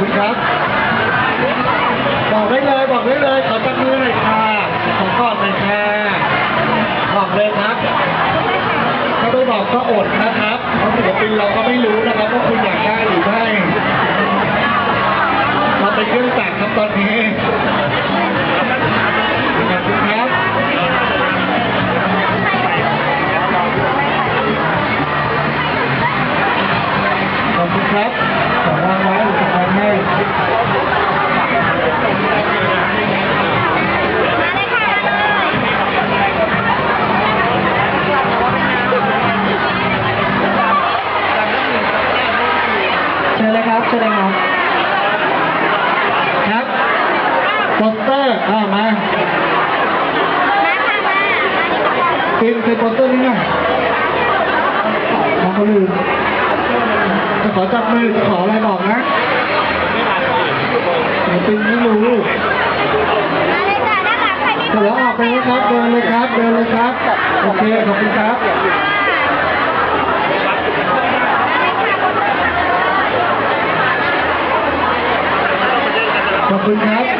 คุณครับ บอกได้เลยบอกได้เลยขอจับมือหน่อยค่ะขอกอดหน่อยค่ะบอกเลยครับ ถ้าไม่บอกก็อดนะครับเพราะศิลปินเราก็ไม่รู้นะครับว่าคุณอยากได้หรือไม่มาเป็นเครื่องจักรครับตอนนี้ขอบคุณครับขอบคุณครับ เลยค่ะมาเลยเชิญเลยครับเชิญเลยครับครับโปสเตอร์อ่ามามาค่ะมาเป็นเป็นโปสเตอร์นี่ไงของคนอื่นจะขอจับมือจะขออะไรบอกนะศิลปินไม่รู้ มาเลยจ้ะด้านหลังใครไม่ เสร็จแล้วออกไป เลยครับ เดินเลยครับ เดินเลยครับ โอเค ขอบคุณครับขอบคุณครับ